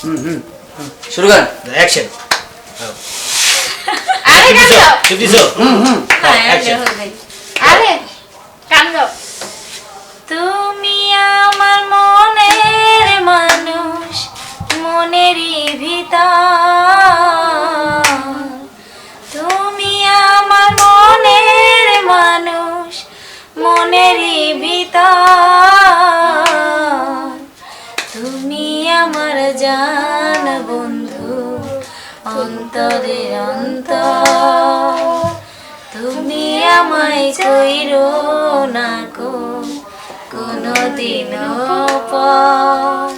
হুম হুম। শুরু অ্যাকশন আরে দিছো হুম হুম তুমি আমার মনের মানুষ মনেরই ভিতর। দিনও পর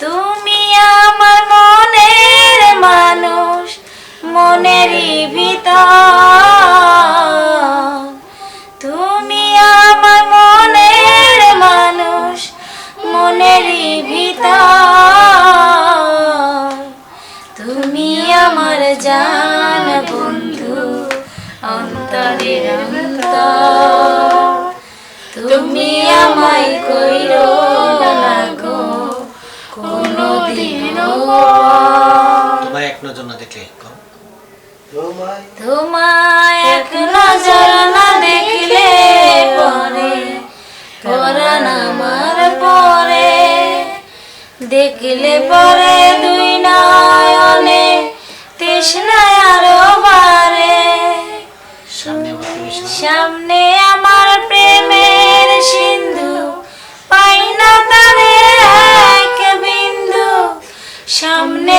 তুমি আমার মনের মানুষ মনেরই ভিতর। তুমি আমার মনের মানুষ মনেরই ভিতর। তুমি আমার জান আমায় কইরো না গো কোনো দিনও তোমায় এক নজর না দেখলে। তোমায় এক নজর না দেখলে পরে পরাণ আমার পরে দেখলে পরে দুই নয়নে তৃষ্ণায় আরও বারে সামনে আমার প্রেমের সিন্ধু পাই না তারে এক বিন্দু। সামনে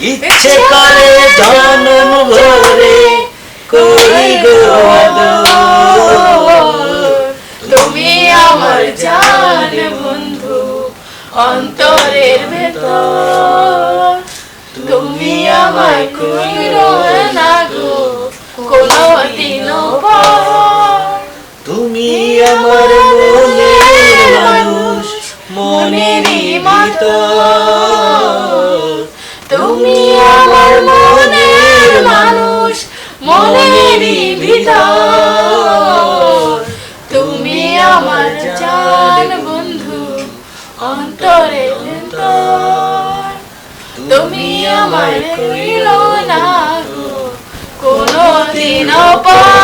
ইচ্ছে করে জনম ভরে করি গো তুমি আমার জান বন্ধু, অন্তরের ভেতর। তুমি আমায় কইর না গো, কোনো পর। তুমি আমার মনের মানুষ, মনেরই ভিতর আমার কইল না গো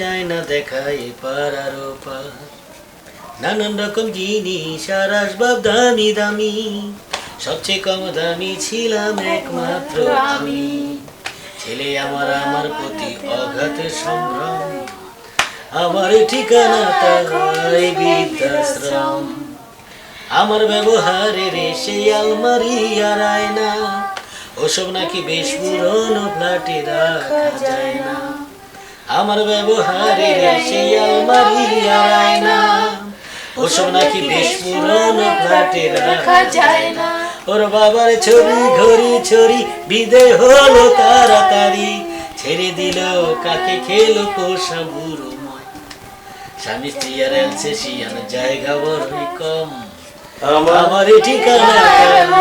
যায় না দেখায় এপার নানান রকম জিনিস আর আসবাব দামি দামি, সবচেয়ে কম দামি ছিলাম একমাত্র আমি। ছেলে আমার আমার প্রতি অঘাত সম্ভ্রম, আমার ঠিকানা তাই বৃদ্ধাশ্রম। আমার ব্যবহারের সেই আলমারি আর আয়না, ওসব নাকি বেশ পুরনো ফ্ল্যাটে রাখা যায় না। আমার ব্যবহারের সেই আলমারি আর আয়না ওসব নাকি বেশ পুরনো ফ্ল্যাটে রাখা যায় না। ওর বাবার ছবি ঘড়ি ছড়ি বিদে হলো তাড়াতাড়ি। ছেড়ে দিল কাকে খেলো পোষা বুড়ো স্বামী স্ত্রী আর এলসে শিয়ান জায়গা বড়ই কম। আমার ঠিকানা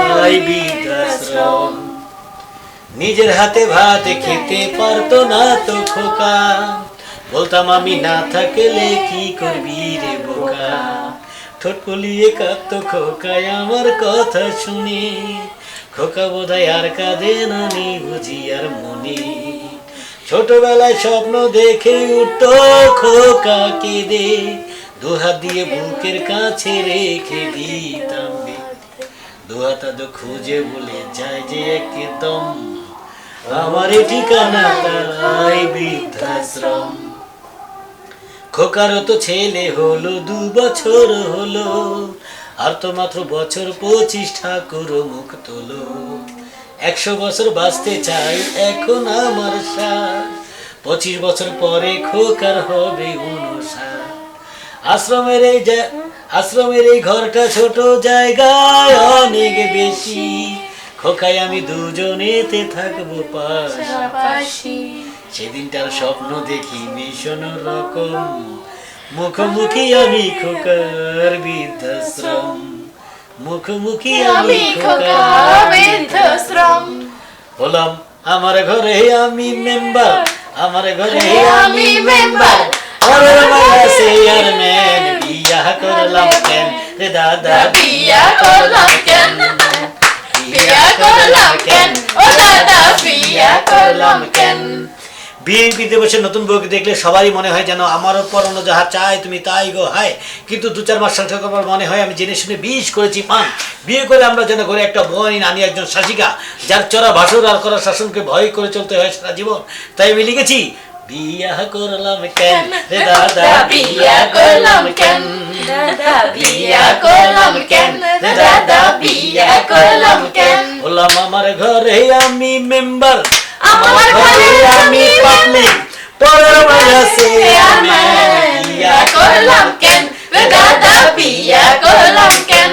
তাই বৃদ্ধাশ্রম। নিজের হাতে ভাত খেতে পারতো না তো খোকা। বলতাম, আমি না থাকলে কি করবি রে বোকা? ঠোঁট ফুলিয়ে কাঁদতো খোকায় আমার কথা শুনে। খোকা বোধহয় আর কাঁদে না নি বুঝি আর মনে। ছোটবেলায় স্বপ্ন দেখে উঠতো খোকা কেঁদে। দুহাত দিয়ে বুকের কাছে রেখে দিতাম দুহাতা তো খুঁজে বলে যায় যে একদম। আমার ঠিকানা তাই বৃদ্ধাশ্রম। খোকারও তো ছেলে হলো, দু বছর হলো, আর তো মাত্র বছর পঁচিশ ঠাকুর মুখ তোলো। একশো বছর বাঁচতে চাই এখন আমার সার, পঁচিশ বছর পরে খোকার হবে উনষাট আশ্রমের এই আশ্রমের এই ঘরটা ছোট জায়গায় অনেক বেশি। খোকায় আমি দুজনেতে থাকব পাশাপাশি সেদিনটার স্বপ্ন দেখি ভীষণ রকম। মুখোমুখি আমি খোকার বৃদ্ধাশ্রম। মুখোমুখি আমি আমি খোকা খোকার বৃদ্ধাশ্রম। হলাম আমার ঘরে আমি মেম্বার, আমার ঘরে আমি মেম্বার। আমার মায়া চেয়ারম্যান নতুন বউকে দেখলে সবারই মনে হয় যেন আমারও পরনো যাহা চাই তুমি তাই গো, হায়। কিন্তু দু চার মাস সংসার করার মনে হয় আমি জেনে শুনে বিষ করেছি পান বিয়ে করে আমরা যেন ঘরে একটা বই নানি একজন শাসিকা যার চড়া ভাসুর আর করা শাসনকে ভয় করে চলতে হয় সারা জীবন তাই আমি লিখেছি বিয়া করলাম কেন রে দাদা বিয়া করলাম কেন দাদা বিয়া করলাম কেন দাদা বিয়া করলাম কেন হলাম আমার ঘরে আমি মেম্বার আমার ঘরে আমি পাবলিক পরের মায়া চেয়ারম্যান বিয়া করলাম কেন দাদা বিয়া করলাম কেন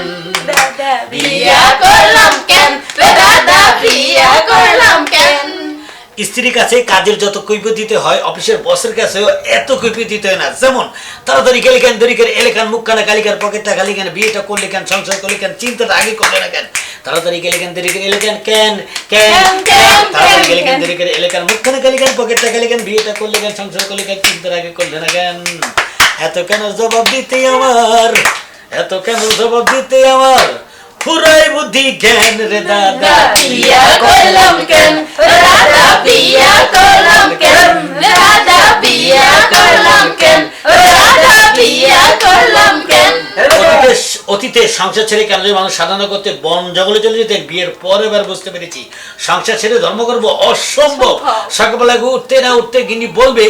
দাদা বিয়া করলাম কেন দাদা বিয়া করলাম কেন স্ত্রীর কাছে কাজের যত কৈফিয়ত দিতে হয় অফিসের বসের কাছেও এত কৈফিয়ত দিতে হয় না। যেমন তাড়াতাড়ি গেলে কেন দেরি করে এলে কেন মুখ কানা কালিকার পকেটটা খালি কেন বিয়েটা করলে কেন সংসার করলে কেন চিন্তাটা আগে করলে না কেন? তাড়াতাড়ি গেলে কেন দেরি করে এলে কেন কেন? কেন? কেন, কেন, তাড়াতাড়ি কেন, গেলে কেন কেন। দেরি করে এলে কেন মুখ কানা কালি কেন পকেটটা খালি কেন বিয়েটা করলে কেন সংসার করলে কেন চিন্তার আগে করলে না কেন? এত কেন জবাব দিতে আমার? এত কেন জবাব দিতে আমার? ফুরাই বুদ্ধি জ্ঞান রে দাদা বিয়া করলাম কেন? দাদা বিয়া করলাম কেন? দাদা বিয়া করলাম কেন? দাদা বিয়া করলাম কেন? অতীতে সংসার ছেড়ে কেন মানুষ সাধনা করতে বন জঙ্গলে চলে যেতেন বিয়ের পর এবার বুঝতে পেরেছি। সংসার ছেড়ে ধর্ম করব অসম্ভব। সকালবেলা উঠতে না উঠতে গিনি বলবে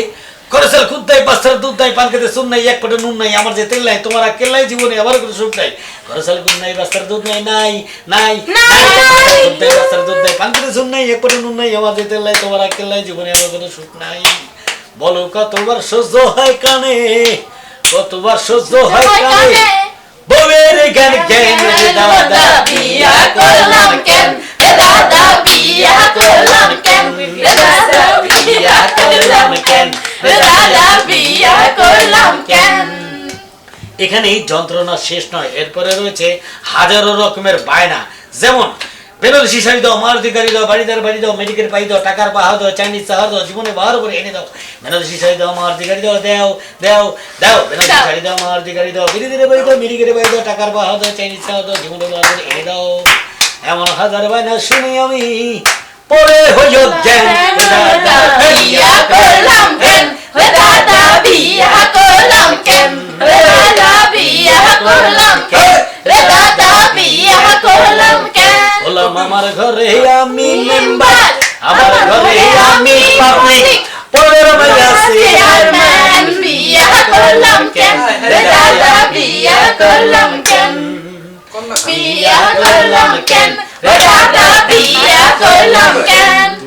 করেছেন খুদ দেয় পাঁচটার দুধ দেয় পান খেতে শুন নাই এক পটে নুন নাই আমার যে তেল নাই তোমার আর কেল্লাই জীবনে আবার কোনো সুখ নাই। খুদ নাই দুধ নাই নাই নাই নাই। দুধ পান খেতে শুন নাই এক পটে নুন নাই আমার যে তেল নাই তোমার কেল্লাই জীবনে আবার কোনো সুখ নাই। বলো কতবার সহ্য হয় কানে? কতবার সহ্য হয় কানে? বউয়ের দাদা বিয়া করলাম কেন? করলাম কেন করলাম কেন করলাম কেন এখানেই যন্ত্রণা শেষ নয় এরপরে রয়েছে হাজারো রকমের বায়না। যেমন বেনারসি শাড়ি দাও মারুতি গাড়ি দাও বাড়িদার বাড়ি দাও মেডিকেল পাই দাও টাকার পাহাড় দাও চাইনিজ চাহার দাও জীবনে বার করে এনে দাও। বেনারসি শাড়ি দাও মারুতি গাড়ি দাও দেও দেও দাও। বেনারসি। শাড়ি দাও মারুতি গাড়ি দাও বাড়ি দাও বাড়ি দাও টাকার পাহাড় দাও চাইনিজ চাহার দাও জীবনে করে এনে দাও। এমন হাজার বায়না শুনি আমি। পরে হইও জ্ঞান দাদা বিয়া করলাম কেন দাদা বিয়া করলাম কেন দাদা বিয়া করলাম কেন দাদা বিয়া করলাম কেন হলাম আমার ঘরে আমি মেম্বার। আমার ঘরে আমি পাবলিক। পরের মাঝে চেয়ারম্যান। বিয়া করলাম কেন দাদা বিয়া করলাম কেন বিয়া করলাম কেন বিয়া করলাম কেন